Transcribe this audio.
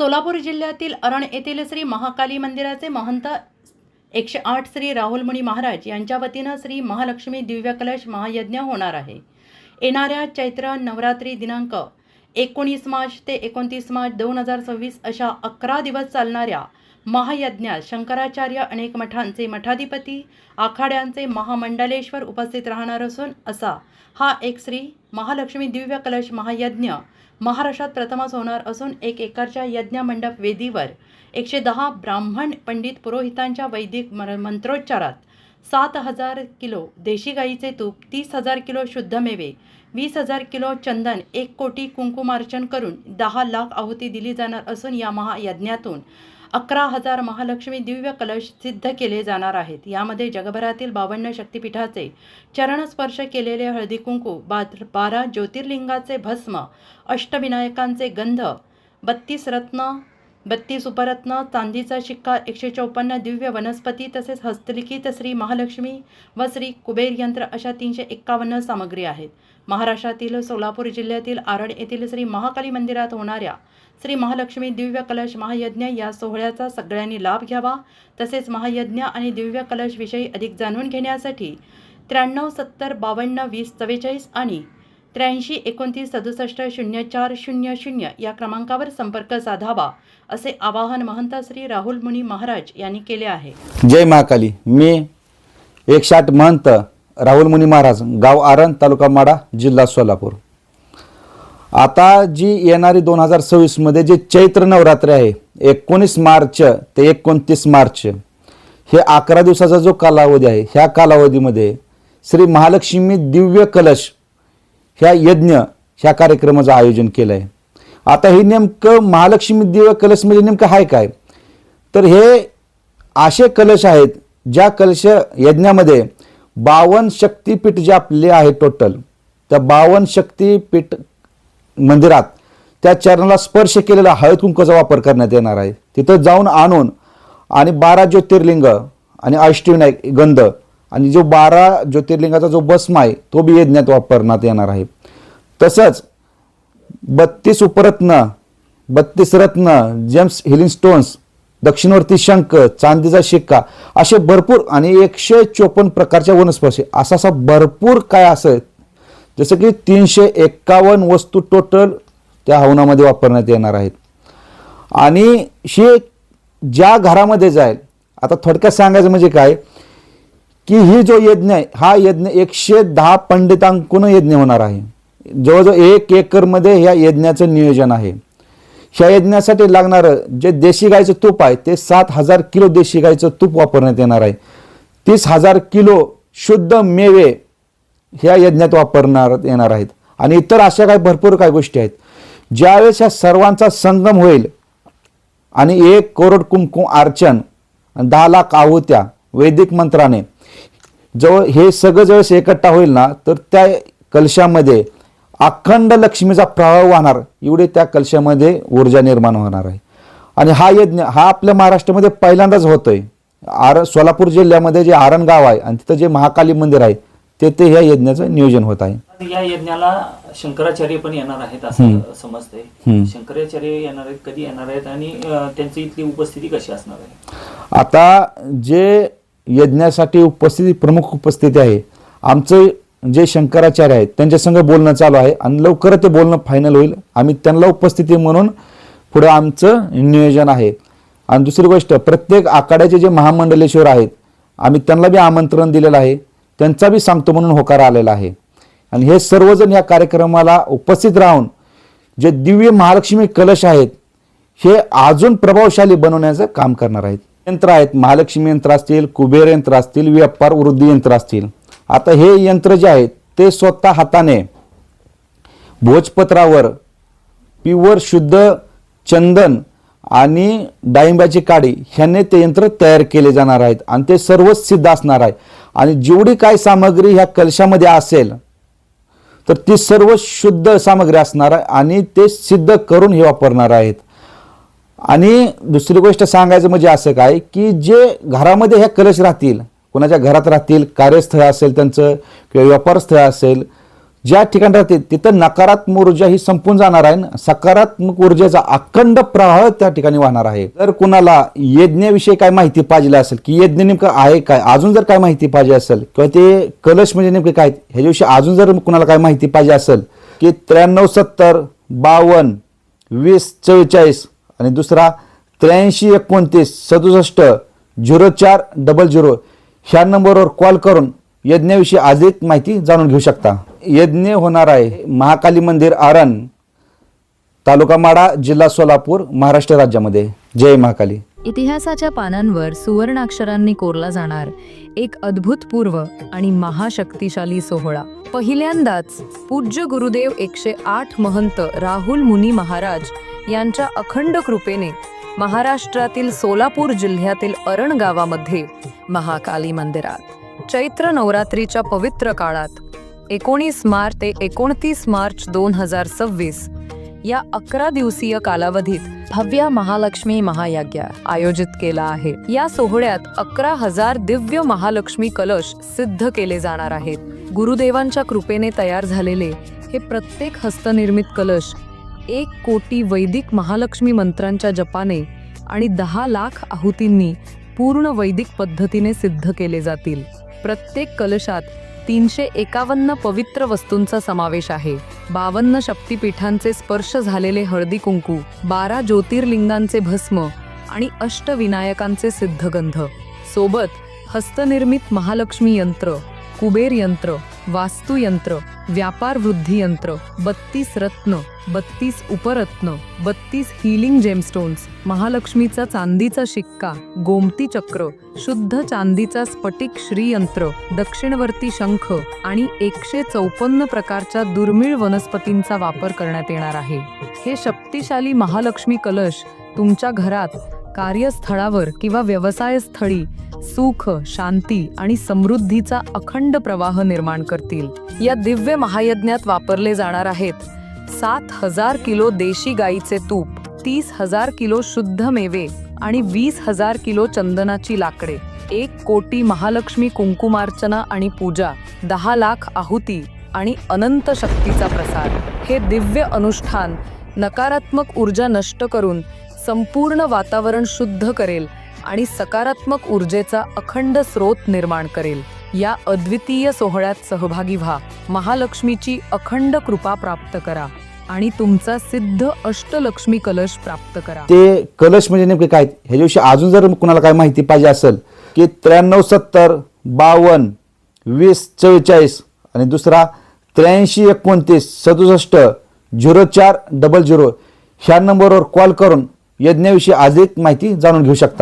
सोलापूर जिल्ह्यातील अरण येथील श्री महाकाली मंदिराचे महंत एकशे आठ श्री राहुलमुनी महाराज यांच्या वतीनं श्री महालक्ष्मी दिव्यकलश महायज्ञ होणार आहे. येणाऱ्या चैत्र नवरात्री दिनांक एकोणीस मार्च ते एकोणतीस मार्च दोन हजार सव्वीस अशा अकरा दिवस चालणाऱ्या महायज्ञात शंकराचार्य अनेक मठांचे मठाधिपती आखाड्यांचे महामंडलेश्वर उपस्थित राहणार असून असा हा एक श्री महालक्ष्मी दिव्य कलश महायज्ञ. महाराष्ट्रात प्रथमच होणार असून एक एकरच्या यज्ञ मंडप वेदीवर. एकशे दहा ब्राह्मण पंडित पुरोहितांच्या वैदिक मंत्रोच्चारात सात हजार किलो देशी गाईचे तूप तीस हजार किलो शुद्ध मेवे वीस हजार किलो चंदन एक कोटी कुंकुमार्चन करून दहा लाख आहुती दिली जाणार असून या महायज्ञातून अकरा हजार महालक्ष्मी दिव्य कलश सिद्ध केले जाणार आहेत. यामध्ये जगभरातील बावन्न शक्तिपीठाचे चरणस्पर्श केलेले हळदी कुंकू बारा ज्योतिर्लिंगाचे भस्म अष्टविनायकांचे गंध बत्तीस रत्न बत्तीस उपरत्न चांदीचा शिक्का एकशे चौपन्न दिव्य वनस्पती तसेच हस्तलिखित श्री महालक्ष्मी व श्री कुबेर यंत्र अशा तीनशे एक्कावन्न सामग्री आहेत. महाराष्ट्रातील सोलापूर जिल्ह्यातील आरड येथील श्री महाकाली मंदिरात होणाऱ्या श्री महालक्ष्मी दिव्य कलश महायज्ञ या सोहळ्याचा सगळ्यांनी लाभ घ्यावा. तसेच महायज्ञ आणि दिव्य कलशविषयी अधिक जाणून घेण्यासाठी त्र्याण्णव सत्तर बावन्न वीस चव्वेचाळीस आणि त्र्याऐंशी एकोणतीस सदुसष्ट शून्य चार शून्य शून्य या क्रमांकावर संपर्क साधावा असे आवाहन महंत श्री राहुल मुनी महाराज यांनी केले आहे. जय महाकाली. मी एकशे आठ महंत राहुल मुनी महाराज गाव आरण तालुका माडा जिल्हा सोलापूर. आता जी येणारी दोन हजार सव्वीसमध्ये जे चैत्र नवरात्री आहे एकोणीस मार्च ते एकोणतीस मार्च हे अकरा दिवसाचा जो कालावधी आहे ह्या कालावधीमध्ये श्री महालक्ष्मी दिव्य कलश ह्या यज्ञ ह्या कार्यक्रमाचं आयोजन केलं आहे आता हे नेमकं महालक्ष्मी दिव्य कलश म्हणजे नेमकं आहे काय? तर हे असे कलश आहेत ज्या कलश यज्ञामध्ये बावन शक्तीपीठ जे आपले आहे टोटल त्या बावन शक्तीपीठ मंदिरात त्या चरणाला स्पर्श केलेला हळद कुंकूचा वापर करण्यात येणार आहे. तिथं जाऊन आणून आणि बारा ज्योतिर्लिंग आणि अष्टविनायक गंध आणि जो बारा ज्योतिर्लिंगाचा जो भस्म आहे तो बी यज्ञात वापरण्यात येणार आहे. तसंच बत्तीस उपरत्न बत्तीस रत्न जेम्स हिलिंग स्टोन्स दक्षिणवर्ती शंख चांदीचा शिक्का असे भरपूर आणि एकशे चोपन्न प्रकारच्या वनस्पती असा. असा भरपूर काय असं जसं की तीनशे एक्कावन्न वस्तू टोटल त्या हवनामध्ये वापरण्यात येणार आहेत. आणि हे ज्या घरामध्ये जाईल आता थोडक्यात सांगायचं म्हणजे काय की ही जो यज्ञ आहे हा यज्ञ एकशे दहा पंडितांकून यज्ञ होणार आहे. जवळजवळ एक एकरमध्ये ह्या यज्ञाचं नियोजन आहे. ह्या यज्ञासाठी लागणारं जे देशी गायचं तूप आहे ते सात हजार किलो देशी गायचं तूप वापरण्यात येणार आहे. तीस हजार किलो शुद्ध मेवे ह्या यज्ञात वापरणार येणार आहेत. आणि इतर अशा काही भरपूर काही गोष्टी आहेत. ज्यावेळेस ह्या सर्वांचा संगम होईल आणि एक करोड कुंकुम अर्चन दहा लाख आहुत्या वैदिक मंत्राने जवळ हे सगळं ज्यावेळेस एकट्ठा होईल ना तर त्या कलशामध्ये अखंड लक्ष्मीचा प्रवाह वाहणार एवढे त्या कलशामध्ये ऊर्जा निर्माण होणार आहे. आणि हा यज्ञ हा आपल्या महाराष्ट्रामध्ये पहिल्यांदाच होतोय. आर सोलापूर जिल्ह्यामध्ये जे आरण गाव आहे आणि तिथं जे महाकाली मंदिर आहे तेथे ह्या यज्ञाचं नियोजन होत आहे. या यज्ञाला शंकराचार्य पण येणार आहेत असं समजतंय. शंकराचार्य येणार आहेत कधी येणार आहेत आणि त्यांची इथली उपस्थिती कशी असणार आहे? आता जे यज्ञासाठी उपस्थिती प्रमुख उपस्थिती आहे. आमचं जे शंकराचार्य आहेत त्यांच्यासंग बोलणं चालू आहे आणि लवकर ते बोलणं फायनल होईल. आम्ही त्यांना उपस्थिती म्हणून पुढे आमचं नियोजन आहे. आणि दुसरी गोष्ट प्रत्येक आखाड्याचे जे महामंडलेश्वर आहेत आम्ही त्यांना बी आमंत्रण दिलेलं आहे. त्यांचा बी सांगतो म्हणून होकार आलेला आहे. आणि हे सर्वजण या कार्यक्रमाला उपस्थित राहून जे दिव्य महालक्ष्मी कलश आहेत हे अजून प्रभावशाली बनवण्याचं काम करणार आहेत. यंत्र आहेत महालक्ष्मी यंत्र असतील कुबेर यंत्र असतील व्यापार वृद्धी यंत्र असतील. आता हे यंत्र जे आहेत ते स्वतः हाताने भोजपत्रावर पिवर शुद्ध चंदन आणि डाळिंबाची काडी ह्याने ते यंत्र तयार केले जाणार आहेत आणि ते सर्वच सिद्ध असणार आहे आणि जेवढी काय सामग्री ह्या कलशामध्ये असेल तर ती सर्व शुद्ध सामग्री असणार आहे आणि ते सिद्ध करून हे वापरणार आहेत. आणि दुसरी गोष्ट सांगायचं म्हणजे असं काय की जे घरामध्ये ह्या कलश राहतील कोणाच्या घरात राहतील कार्यस्थळ असेल त्यांचं किंवा व्यापारस्थळ असेल ज्या ठिकाणी राहते तिथं नकारात्मक ऊर्जा ही संपून जाणार आहे आणि सकारात्मक ऊर्जेचा अखंड प्रवाह त्या ठिकाणी वाहणार आहे. जर कुणाला यज्ञाविषयी काय माहिती पाहिजे असेल की यज्ञ नेमकं आहे काय अजून जर काय माहिती पाहिजे असेल किंवा ते कलश म्हणजे नेमके काय ह्याच्याविषयी अजून जर कुणाला काय माहिती पाहिजे असेल की त्र्याण्णव सत्तर बावन्न वीस चव्वेचाळीस आणि दुसरा त्र्याऐंशी एकोणतीस सदुसष्ट झिरो चार डबल झिरो ह्या नंबरवर कॉल करून यज्ञाविषयी अधिक माहिती जाणून घेऊ शकता. यज्ञ होणार आहे महाकाली मंदिर आरण तालुका माडा जिल्हा सोलापूर महाराष्ट्र राज्यामध्ये. जय महाकाली. इतिहासाच्या पानांवर सुवर्णाक्षरांनी कोरला जाणार एक अद्भुतपूर्व आणि महाशक्तिशाली सोहळा. पहिल्यांदाच पूज्य गुरुदेव एकशे आठ महंत राहुल मुनी महाराज यांच्या अखंड कृपेने महाराष्ट्रातील सोलापूर जिल्ह्यातील अरण गावामध्ये महाकाली मंदिरात चैत्र नवरात्रीच्या पवित्र काळात एकोणीस मार्च ते एकोणतीस मार्च दोन हजार सव्वीस या अकरा दिवसीय कालावधीत भव्य महालक्ष्मी महायज्ञ आयोजित केला आहे. या सोहळ्यात अकरा हजार दिव्य महालक्ष्मी कलश सिद्ध केले जाणार आहेत. गुरुदेवांच्या कृपेने तयार झालेले हे प्रत्येक हस्तनिर्मित कलश एक कोटी वैदिक महालक्ष्मी मंत्रांच्या जपाने आणि दहा लाख आहुतींनी पूर्ण वैदिक पद्धतीने सिद्ध केले जातील. प्रत्येक कलशात तीनशे एकावन्न पवित्र वस्तूंचा समावेश आहे. बावन्न शक्तिपीठांचे स्पर्श झालेले हळदी कुंकू बारा ज्योतिर्लिंगांचे भस्म आणि अष्टविनायकांचे सिद्धगंध. सोबत हस्तनिर्मित महालक्ष्मी यंत्र कुबेर यंत्र वास्तुयंत्र व्यापार वृद्धी यंत्र बत्तीस रत्न बत्तीस उपरत्न बत्तीस हिलिंग जेमस्टोन्स महालक्ष्मीचा चांदीचा शिक्का गोमती चक्र शुद्ध चांदीचा स्फटिक श्रीयंत्र दक्षिणवर्ती शंख आणि एकशे चौपन्न प्रकारच्या दुर्मिळ वनस्पतींचा वापर करण्यात येणार आहे. हे शक्तिशाली महालक्ष्मी कलश तुमच्या घरात कार्यस्थळावर किंवा व्यवसायस्थळी सुख शांती आणि समृद्धीचा अखंड प्रवाह निर्माण करतील. या दिव्य महायज्ञात वापरले जाणार आहेत. सात हजार किलो देशी गाईचे तूप तीस हजार किलो शुद्ध मेवे आणि वीस हजार किलो चंदनाची लाकडे एक कोटी महालक्ष्मी कुंकुमार्चना आणि पूजा दहा लाख आहुती आणि अनंत शक्तीचा प्रसार हे दिव्य अनुष्ठान नकारात्मक ऊर्जा नष्ट करून संपूर्ण वातावरण शुद्ध करेल आणि सकारात्मक ऊर्जेचा अखंड स्रोत निर्माण करेल. या अद्वितीय सोहळ्यात सहभागी व्हा. महालक्ष्मीची अखंड कृपा प्राप्त करा आणि तुमचा सिद्ध अष्टलक्ष्मी कलश प्राप्त करा. ते कलश म्हणजे नेमके काय? ह्याच्याविषयी अजून जर कुणाला काय माहिती पाहिजे असेल की त्र्याण्णव सत्तर बावन्न वीस चव्वेचाळीस आणि दुसरा त्र्याऐंशी एकोणतीस सदुसष्ट झिरो चार डबल झिरो ह्या नंबरवर कॉल करून यज्ञाविषयी अधिक माहिती जाणून घेऊ शकता.